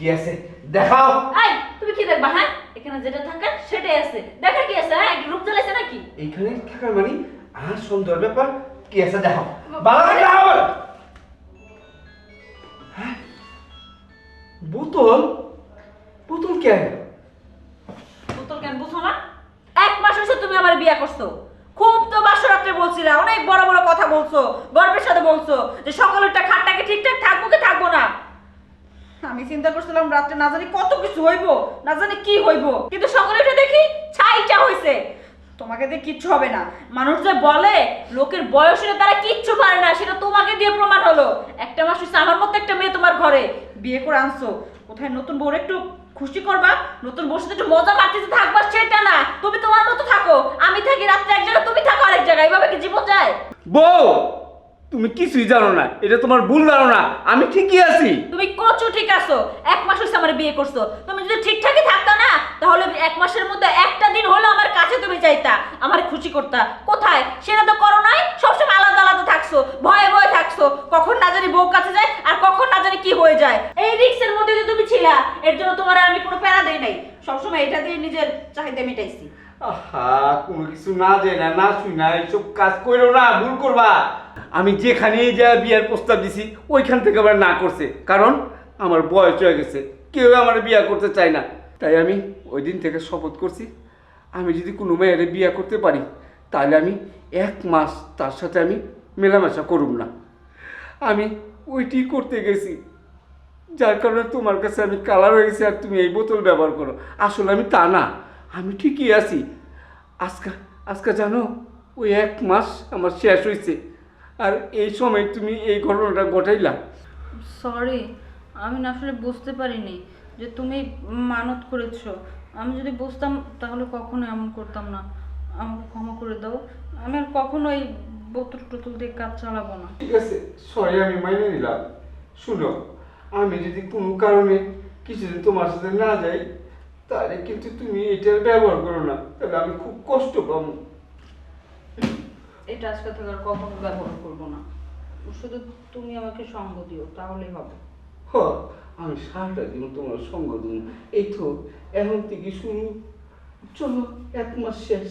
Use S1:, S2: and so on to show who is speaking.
S1: কি আছে? দেখাও।
S2: এই তুমি কি দেখবা হ্যাঁ? এখানে যেটা থাকার সেটাই আছে। দেখা কি আছে হ্যাঁ? রূপ জ্বালাইছে নাকি?
S1: এইখানে থাকার মানে? আর সুন্দর ব্যাপার। কি আছে দেখাও। ভালো করে দেখাও হ্যাঁ? বোতল? বোতল কে
S2: বোতল কেন বুঝো না? এক মাস হয়েছে তুমি আমার বিয়ে করছ। খুব তো বাসরাত্রে বলছিলা অনেক বড় বড় কথা বলছো গর্বের সাথে বলছো যে সকালেরটা খাটটাকে ঠিকঠাক থাকব কি থাকব না? আমি চিন্তা করছিলাম রাত্রে না জানি কত কিছু হইব না জানি কি হইব। কিন্তু সকালেটা দেখি ছাইটা হইছে। তোমাকে দিয়ে কিচ্ছু হবে না। মানুষ যে বলে লোকের বয়সে তারা কিচ্ছু পারে না সেটা তোমাকে দিয়ে প্রমাণ হলো। একটা মাস হচ্ছে আমার মতো একটা মেয়ে তোমার ঘরে। বিয়ে করে আনছো। কোথায় নতুন বউর একটু খুশি করবা? নতুন বউর সাথে একটু মজা মারতেছে থাকবা? সেটা না। তুমি তোমার মতো থাকো। আমি থাকি রাত্রে এক জায়গায় তুমি থাকো আরেক জায়গায়। এইভাবে কি জীবন যায়?
S1: বউ তুমি কিছুই জানো না। এটা তোমার ভুল ধারণা। আমি ঠিকই আছি।
S2: তুমি কচু ঠিক আছো এক মাস হচ্ছে আমার বিয়ে করছ। তুমি যদি ঠিকঠাকই থাকতা না, তাহলে এক মাসের মধ্যে একটা দিন হলো আমার কাছে তুমি চাইতা আমার খুশি করতা। কোথায়? সেটা তো করো নাই, সবসময় আলাদা আলাদা থাকছো, ভয়ে ভয়ে থাকছো। কখন না জানি বউ কাছে যায় আর কখন না জানি কি হয়ে যায়। এই রিক্সের মধ্যে যে তুমি ছিলা, এর জন্য তোমার আমি কোনো প্যারা দেই নাই। সবসময় এটা দিয়ে নিজের চাহিদা মিটাইছি।
S1: আহা, কোনো কিছু না যায় না না শুই না এইসব কাজ করো না, ভুল করবা। আমি যেখানেই যা বিয়ার প্রস্তাব দিছি, ওইখান থেকে আবার না করছে। কারণ আমার বয়স হয়ে গেছে। কেউ আমার বিয়া করতে চায় না। তাই আমি ওই দিন থেকে শপথ করছি, আমি যদি কোনো মেয়ের বিয়া করতে পারি, তাহলে আমি এক মাস তার সাথে আমি মেলামেশা করুম না। আমি ওইটি করতে গেছি। যার কারণে তোমার কাছে আমি কালার হয়ে গেছি আর তুমি এই বোতল ব্যবহার করো। আসলে আমি তা না, আমি ঠিকই আছি। আজকা আজকা জানো, ওই এক মাস আমার শেষ হয়েছে আর এই সময় তুমি এই ঘটনাটা ঘটাইলা।
S3: সরি আমি না আসলে বুঝতে পারিনি যে তুমি মানত করেছ। আমি যদি বুঝতাম তাহলে কখনো এমন করতাম না। আমাকে ক্ষমা করে দাও। আমি আর কখনো এই বোতল টোতল দিয়ে কাজ চালাবো না।
S1: ঠিক আছে সরি আমি মাইনে নিলাম। শুনো আমি যদি কোনো কারণে কিছুদিন তোমার সাথে না যাই তাহলে কিন্তু তুমি এটার ব্যবহার করো না। তাহলে আমি খুব কষ্ট পাবো।
S3: এটা আজকে থেকে আর কখনো ব্যবহার করব না। শুধু তুমি আমাকে সঙ্গ দিও তাহলেই হবে।
S1: আমি সারাটা দিন তোমার সঙ্গ দিন। এই তো, এখন থেকে শুরু চলো, এক মাস শেষ।